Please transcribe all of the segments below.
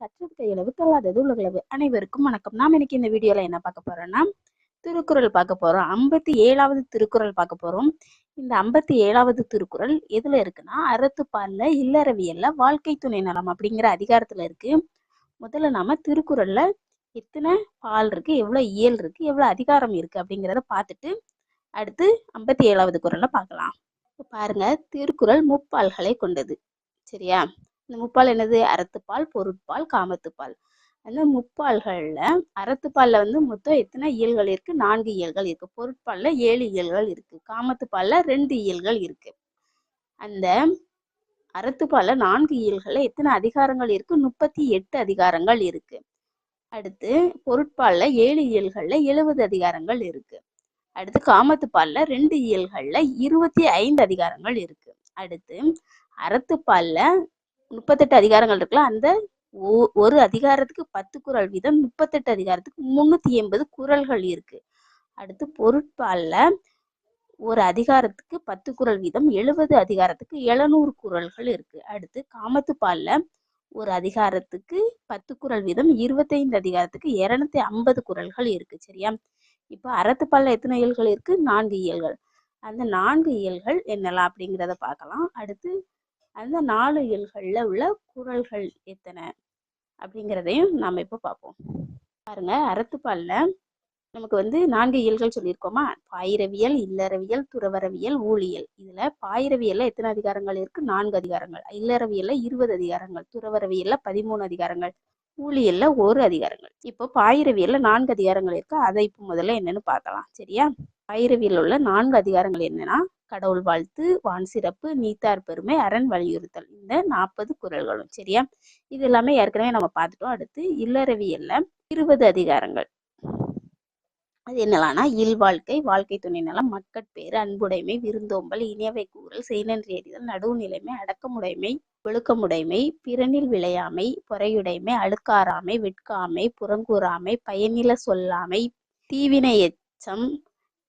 கற்றது கையளவு கல்லாதது உலகளவு. அனைவருக்கும் வணக்கம். நாம் இன்னைக்கு இந்த வீடியோல என்ன பார்க்க போறோம்னா திருக்குறள் பார்க்க போறோம். ஐம்பத்தி ஏழாவது திருக்குறள் பார்க்க போறோம். இந்த ஐம்பத்தி ஏழாவது திருக்குறள் எதுல இருக்குன்னா அறத்துப்பால்ல இல்லறவியல்ல வாழ்க்கை துணை நலம் அப்படிங்கிற அதிகாரத்துல இருக்கு. முதல்ல நாம திருக்குறள்ல எத்தனை பால் இருக்கு எவ்வளவு இயல் இருக்கு எவ்வளவு அதிகாரம் இருக்கு அப்படிங்கிறத பார்த்துட்டு அடுத்து ஐம்பத்தி ஏழாவது குரல்ல பார்க்கலாம். பாருங்க திருக்குறள் முப்பால்களை கொண்டது. சரியா? இந்த முப்பால் என்னது? அறத்துப்பால் பொருட்பால் காமத்துப்பால். அந்த முப்பால்கள்ல அறத்துப்பாலில் வந்து மொத்தம் எத்தனை இயல்கள் இருக்கு? நான்கு இயல்கள் இருக்கு. பொருட்பாலில் ஏழு இயல்கள் இருக்கு. காமத்துப்பாலில் ரெண்டு இயல்கள் இருக்கு. அந்த அறத்துப்பால நான்கு இயல்களில் எத்தனை அதிகாரங்கள் இருக்கு? முப்பத்தி எட்டு அதிகாரங்கள் இருக்கு. அடுத்து பொருட்பால்ல ஏழு இயல்களில் எழுபது அதிகாரங்கள் இருக்கு. அடுத்து காமத்துப்பாலில் ரெண்டு இயல்களில் இருபத்தி ஐந்து அதிகாரங்கள் இருக்கு. அடுத்து அறத்துப்பாலில் முப்பத்தெட்டு அதிகாரங்கள் இருக்குல்ல அந்த ஒ- ஒரு அதிகாரத்துக்கு பத்து குறள் வீதம் முப்பத்தெட்டு அதிகாரத்துக்கு முன்னூத்தி எண்பது குறள்கள் இருக்கு. அடுத்து பொருட்பால்ல ஒரு அதிகாரத்துக்கு பத்து குறள் வீதம் எழுபது அதிகாரத்துக்கு எழுநூறு குரல்கள் இருக்கு. அடுத்து காமத்துப்பால்ல ஒரு அதிகாரத்துக்கு பத்து குறள் வீதம் இருபத்தைந்து அதிகாரத்துக்கு இருநூத்தி ஐம்பது குறள்கள் இருக்கு சரியா? இப்போ அறத்துப்பால்ல எத்தனை இயல்கள் இருக்கு? நான்கு இயல்கள். அந்த நான்கு இயல்கள் என்னலாம் அப்படிங்கிறத பார்க்கலாம். அடுத்து அந்த நாலு இயல்களில் உள்ள குரல்கள் எத்தனை? அப்படிங்கிறதையும் நாம் இப்போ பார்ப்போம். பாருங்க அறத்துப்பாலில் நமக்கு வந்து நான்கு இயல்கள் சொல்லியிருக்கோமா? பாயிரவியல் இல்லறவியல் துறவரவியல் ஊழியல். இதுல பாயிரவியல்ல எத்தனை அதிகாரங்கள் இருக்கு? நான்கு அதிகாரங்கள். இல்லறவியல்ல இருபது அதிகாரங்கள். துறவரவியல்ல பதிமூணு அதிகாரங்கள். ஊழியல்ல ஒரு அதிகாரங்கள். இப்போ பாயிரவியல்ல நான்கு அதிகாரங்கள் இருக்கு. அதை இப்போ முதல்ல என்னன்னு பார்க்கலாம். சரியா? பாயிரவியல் உள்ள நான்கு அதிகாரங்கள் என்னன்னா கடவுள் வாழ்த்து வான் சிறப்பு நீத்தார் பெருமை அரண் வலியுறுத்தல். இந்த நாற்பது குறள்களும் சரியா? இது எல்லாமே ஏற்கனவே நம்ம பார்த்துட்டோம். அடுத்து இல்லறவியல்ல இருபது அதிகாரங்கள். அது என்னலாம்னா இல்வாழ்க்கை வாழ்க்கை துணை நலம் மக்கட்பேறு அன்புடைமை விருந்தோம்பல் இனியவை கூறல் செய்நன்றி எறிதல் நடுவுநிலைமை அடக்கமுடைமை ஒழுக்கமுடைமை பிறனில் விளையாமை பொறையுடைமை அழுக்காராமை வெட்காமை புறங்கூறாமை பயனில சொல்லாமை தீவினை எச்சம்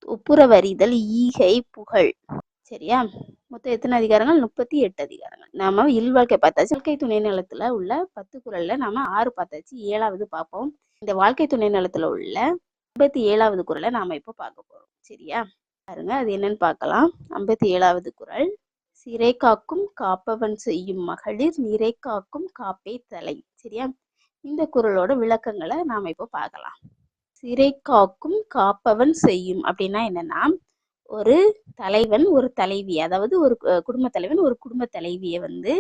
ஒப்புரவறிதல் ஈகை புகழ். சரியா? மொத்தம் எத்தனை அதிகாரங்கள்? முப்பத்தி எட்டு அதிகாரங்கள். நாம இல்வாழ்க்கை பார்த்தாச்சு. வாழ்க்கை துணை நிலத்துல உள்ள பத்து குரல்ல நாம ஆறு பார்த்தாச்சு. ஏழாவது பார்ப்போம். இந்த வாழ்க்கை துணை நலத்துல உள்ள ஐம்பத்தி ஏழாவது குறளை நாம இப்போ பார்க்க போறோம். சரியா? பாருங்க அது என்னன்னு பார்க்கலாம். ஐம்பத்தி ஏழாவது குறள் சிறை காக்கும் காப்பவன் செய்யும் மகளிர் நிறை காக்கும் காப்பே தலை. சரியா? இந்த குறளோட விளக்கங்களை நாம இப்போ பார்க்கலாம். சிறை காக்கும் காப்பவன் செய்யும். அப்படின்னா என்னன்னா ஒரு தலைவன் ஒரு தலைவி அதாவது ஒரு குடும்ப தலைவன் ஒரு குடும்ப தலைவியை வந்து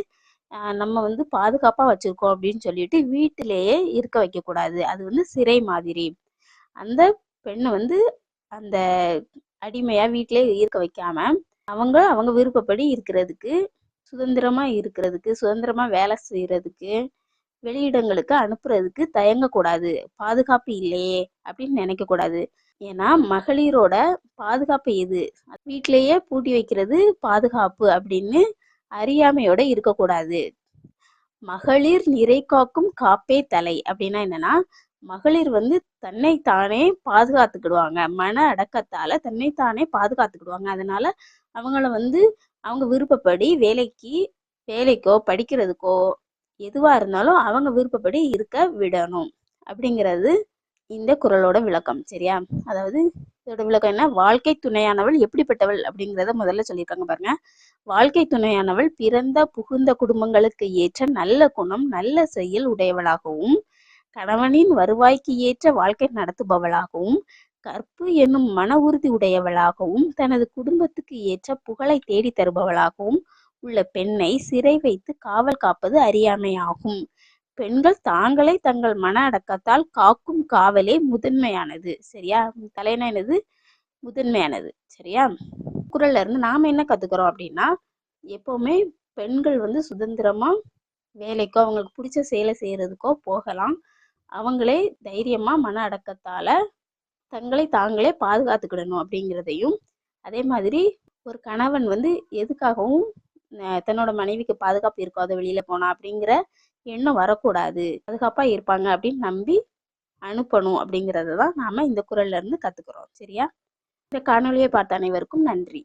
நம்ம வந்து பாதுகாப்பாக வச்சுருக்கோம் அப்படின்னு சொல்லிட்டு வீட்டிலேயே இருக்க வைக்கக்கூடாது. அது வந்து சிறை மாதிரி. அந்த பெண்ணை வந்து அந்த அடிமையாக வீட்டிலே இருக்க வைக்காம அவங்க அவங்க விருப்பப்படி இருக்கிறதுக்கு சுதந்திரமாக இருக்கிறதுக்கு சுதந்திரமாக வேலை செய்கிறதுக்கு வெளியிடங்களுக்கு அனுப்புறதுக்கு தயங்கக்கூடாது. பாதுகாப்பு இல்லையே அப்படின்னு நினைக்கக்கூடாது. ஏன்னா மகளிரோட பாதுகாப்பு எது? வீட்டிலேயே பூட்டி வைக்கிறது பாதுகாப்பு அப்படின்னு அறியாமையோட இருக்கக்கூடாது. மகளிர் நிறை காக்கும் காப்பே தலை அப்படின்னா என்னன்னா மகளிர் வந்து தன்னை தானே பாதுகாத்துக்கிடுவாங்க. மன அடக்கத்தால தன்னை தானே பாதுகாத்துக்கிடுவாங்க. அதனால அவங்கள வந்து அவங்க விருப்பப்படி வேலைக்கு வேலைக்கோ படிக்கிறதுக்கோ எதுவா இருந்தாலும் அவங்க விருப்பப்படி இருக்க விடணும். அப்படிங்கிறது இந்த குரலோட விளக்கம். சரியா? அதாவது இதோட விளக்கம் என்ன? வாழ்க்கை துணையானவள் எப்படிப்பட்டவள் அப்படிங்கிறத முதல்ல சொல்லியிருக்காங்க பாருங்க. வாழ்க்கை துணையானவள் பிறந்த புகுந்த குடும்பங்களுக்கு ஏற்ற நல்ல குணம் நல்ல செயல் உடையவளாகவும் கணவனின் வருவாய்க்கு ஏற்ற வாழ்க்கை நடத்துபவளாகவும் கற்பு என்னும் மன உறுதி உடையவளாகவும் தனது குடும்பத்துக்கு ஏற்ற புகழை தேடி தருபவளாகவும் உள்ள பெண்ணை சிறை வைத்து காவல் காப்பது அறியாமையாகும். பெண்கள் தாங்களே தங்கள் மன அடக்கத்தால் காக்கும் காவலே முதன்மையானது. சரியா? தலைனா என்னது? முதன்மையானது. சரியா? குரல்ல இருந்து நாம என்ன கத்துக்கிறோம் அப்படின்னா எப்பவுமே பெண்கள் வந்து சுதந்திரமா வேலைக்கோ அவங்களுக்கு பிடிச்ச செயலை செய்யறதுக்கோ போகலாம். அவங்களே தைரியமா மன அடக்கத்தால தங்களை தாங்களே பாதுகாத்துக்கிடணும் அப்படிங்கிறதையும் அதே மாதிரி ஒரு கணவன் வந்து எதுக்காகவும் தன்னோட மனைவிக்கு பாதுகாப்பு இருக்காது வெளியில போனா அப்படிங்கிற எண்ணம் வரக்கூடாது. பாதுகாப்பா இருப்பாங்க அப்படின்னு நம்பி அனுப்பணும் அப்படிங்கிறத தான் நாம இந்த குரல்ல இருந்து கத்துக்கிறோம். சரியா? இந்த காணொலியை பார்த்த அனைவருக்கும் நன்றி.